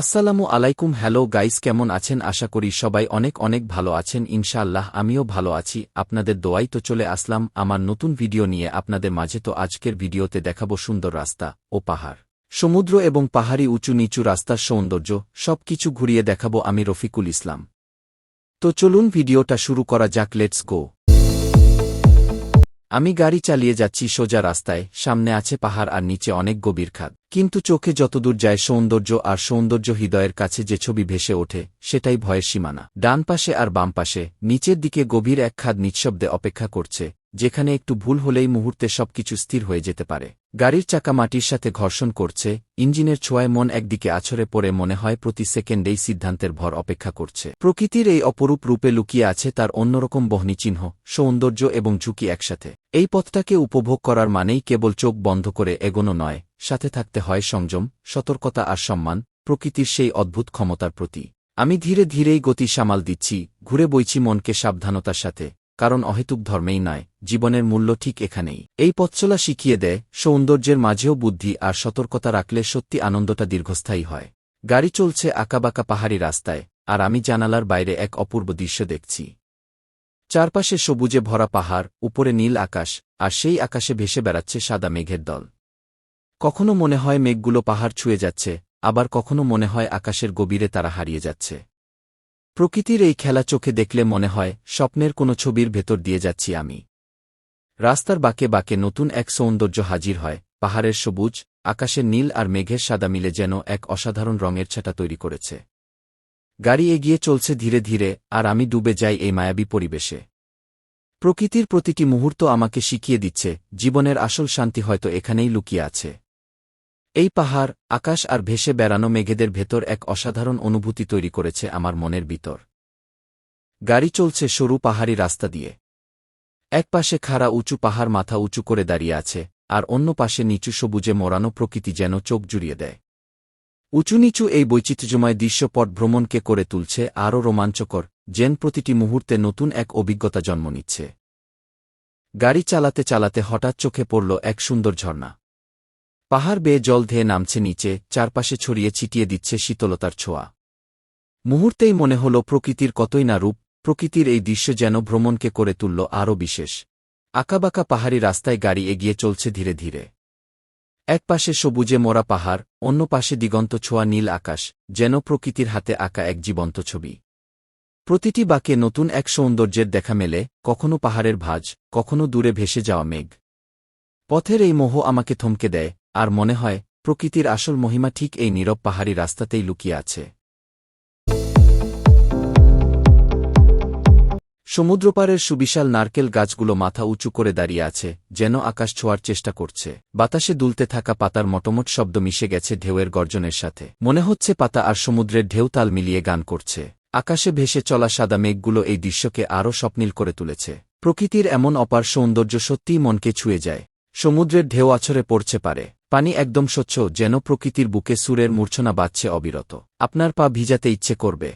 আসসালামু আলাইকুম, hello guys, কেমন আছেন? আশা করি সবাই অনেক অনেক ভালো আছেন, ইনশাআল্লাহ আমিও ভালো আছি। আপনাদের দোয়াই তো চলে আসলাম আমার নতুন ভিডিও নিয়ে। আপনাদের মাঝে তো আজকের ভিডিওতে দেখাবো সুন্দর রাস্তা ও পাহাড়। সমুদ্র এবং পাহাড়ি উঁচু নিচু রাস্তার সৌন্দর্য সব কিছু ঘুরিয়ে দেখাবো আমি রফিকুল ইসলাম। তো চলুন ভিডিওটা শুরু করা যাক, লেটস গো। আমি গাড়ি চালিয়ে যাচ্ছি সোজা রাস্তায়, সামনে আছে পাহাড় আর নিচে অনেক গভীর খাদ। কিন্তু চোখে যতদূর যায় সৌন্দর্য আর সৌন্দর্য হৃদয়ের কাছে যে ছবি ভেসে ওঠে, সেটাই ভয়ের সীমানা। ডান পাশে আর বাম পাশে, নিচের দিকে গভীর এক খাদ নিঃশব্দে অপেক্ষা করছে যেখানে একটু ভুল হলেই মুহূর্তে সবকিছু স্থির হয়ে যেতে পারে। গাড়ির চাকা মাটির সাথে ঘর্ষণ করছে, ইঞ্জিনের ছোঁয়ায় মন একদিকে আছড়ে পড়ে মনে হয় প্রতি সেকেন্ডেই সিদ্ধান্তের ভর অপেক্ষা করছে। প্রকৃতির এই অপরূপ রূপে লুকিয়ে আছে তার অন্যরকম বহনীচিহ্ন সৌন্দর্য এবং ঝুঁকি একসাথে। এই পথটাকে উপভোগ করার মানেই কেবল চোখ বন্ধ করে এগোনো নয়, সাথে থাকতে হয় সংযম, সতর্কতা আর সম্মান, প্রকৃতির সেই অদ্ভুত ক্ষমতার প্রতি। আমি ধীরে ধীরেই গতি সামাল দিচ্ছি, ঘুরে বইছি মনকে সাবধানতার সাথে। কারণ অহেতুক ধর্মেই নয়, জীবনের মূল্য ঠিক এখানেই। এই পথচলা শিখিয়ে দেয়, সৌন্দর্যের মাঝেও বুদ্ধি আর সতর্কতা রাখলে সত্যি আনন্দটা দীর্ঘস্থায়ী হয়। গাড়ি চলছে আঁকাবাঁকা পাহাড়ি রাস্তায়, আর আমি জানালার বাইরে এক অপূর্ব দৃশ্য দেখছি। চারপাশে সবুজে ভরা পাহাড়, উপরে নীল আকাশ, আর সেই আকাশে ভেসে বেড়াচ্ছে সাদা মেঘের দল। কখনো মনে হয় মেঘগুলো পাহাড় ছুঁয়ে যাচ্ছে, আবার কখনো মনে হয় আকাশের গভীরে তারা হারিয়ে যাচ্ছে। প্রকৃতির এই খেলা চোখে দেখলে মনে হয়, স্বপ্নের কোনো ছবির ভেতর দিয়ে যাচ্ছি আমি। রাস্তার বাঁকে বাঁকে নতুন এক সৌন্দর্য হাজির হয়, পাহাড়ের সবুজ, আকাশের নীল আর মেঘের সাদা মিলে যেন এক অসাধারণ রঙের ছাটা তৈরি করেছে। গাড়ি এগিয়ে চলছে ধীরে ধীরে, আর আমি ডুবে যাই এই মায়াবী পরিবেশে। প্রকৃতির প্রতিটি মুহূর্ত আমাকে শিখিয়ে দিচ্ছে, জীবনের আসল শান্তি হয়তো এখানেই লুকিয়ে আছে। এই পাহাড়, আকাশ আর ভেসে বেড়ানো মেঘেদের ভেতর এক অসাধারণ অনুভূতি তৈরি করেছে আমার মনের ভিতর। গাড়ি চলছে সরু পাহাড়ি রাস্তা দিয়ে। এক পাশে খাড়া উঁচু পাহাড় মাথা উঁচু করে দাঁড়িয়ে আছে, আর অন্য পাশে নিচু সবুজে মোড়ানো প্রকৃতি যেন চোখ জুড়িয়ে দেয়। উঁচু নিচু এই বৈচিত্র্যময় দৃশ্যপট ভ্রমণকে করে তুলছে আরও রোমাঞ্চকর, যেন প্রতিটি মুহূর্তে নতুন এক অভিজ্ঞতা জন্ম নিচ্ছে। গাড়ি চালাতে চালাতে হঠাৎ চোখে পড়ল এক সুন্দর ঝর্ণা। পাহাড় বেয়ে জল ধেয়ে নামছে নিচে, চারপাশে ছড়িয়ে ছিটিয়ে দিচ্ছে শীতলতার ছোঁয়া। মুহূর্তেই মনে হল প্রকৃতির কতই না রূপ, প্রকৃতির এই দৃশ্য যেন ভ্রমণকে করে তুলল আরও বিশেষ। আঁকাবাঁকা পাহাড়ি রাস্তায় গাড়ি এগিয়ে চলছে ধীরে ধীরে। এক পাশে সবুজে মোড়া পাহাড়, অন্য পাশে দিগন্ত ছোঁয়া নীল আকাশ, যেন প্রকৃতির হাতে আঁকা এক জীবন্ত ছবি। প্রতিটি বাকে নতুন এক সৌন্দর্যের দেখা মেলে, কখনো পাহাড়ের ভাজ, কখনো দূরে ভেসে যাওয়া মেঘ। পথের এই মোহ আমাকে থমকে দেয় আর মনে হয়, প্রকৃতির আসল মহিমা ঠিক এই নীরব পাহাড়ি রাস্তাতেই লুকিয়ে আছে। সমুদ্রপাড়ের সুবিশাল নারকেল গাছগুলো মাথা উঁচু করে দাঁড়িয়ে আছে, যেন আকাশ ছোঁয়ার চেষ্টা করছে। বাতাসে দুলতে থাকা পাতার মটমট শব্দ মিশে গেছে ঢেউয়ের গর্জনের সাথে। মনে হচ্ছে পাতা আর সমুদ্রের ঢেউ তাল মিলিয়ে গান করছে। আকাশে ভেসে চলা সাদা মেঘগুলো এই দৃশ্যকে আরও স্বপ্নীল করে তুলেছে। প্রকৃতির এমন অপার সৌন্দর্য সত্যিই মনকে ছুঁয়ে যায়। সমুদ্রের ঢেউ আছরে পড়ছে পারে। পানি একদম স্বচ্ছ, যেন প্রকৃতির বুকে সুরের মূর্ছনা বাজছে অবিরত। আপনার পা ভিজাতে ইচ্ছে করবে।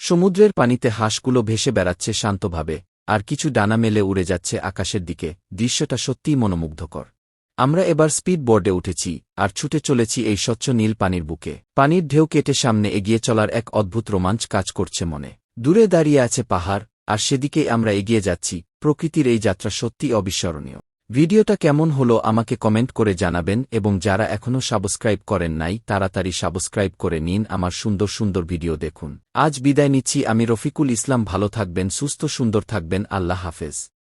সমুদ্রের পানিতে হাঁসগুলো ভেসে বেড়াচ্ছে শান্তভাবে, আর কিছু ডানা মেলে উড়ে যাচ্ছে আকাশের দিকে। দৃশ্যটা সত্যিই মনোমুগ্ধকর। আমরা এবার স্পিড বোর্ডে উঠেছি, আর ছুটে চলেছি এই স্বচ্ছ নীল পানির বুকে। পানির ঢেউ কেটে সামনে এগিয়ে চলার এক অদ্ভুত রোমাঞ্চ কাজ করছে মনে। দূরে দাঁড়িয়ে আছে পাহাড়, আর সেদিকেই আমরা এগিয়ে যাচ্ছি প্রকৃতির এই যাত্রা সত্যি অবিস্মরণীয়। ভিডিওটা কেমন হলো আমাকে কমেন্ট করে জানাবেন এবং যারা এখনও সাবস্ক্রাইব করেন নাই, তাড়াতাড়ি সাবস্ক্রাইব করে নিন আমার সুন্দর সুন্দর ভিডিও দেখুন। আজ বিদায় নিচ্ছি, আমি রফিকুল ইসলাম, ভালো থাকবেন, সুস্থ সুন্দর থাকবেন, আল্লাহ হাফেজ।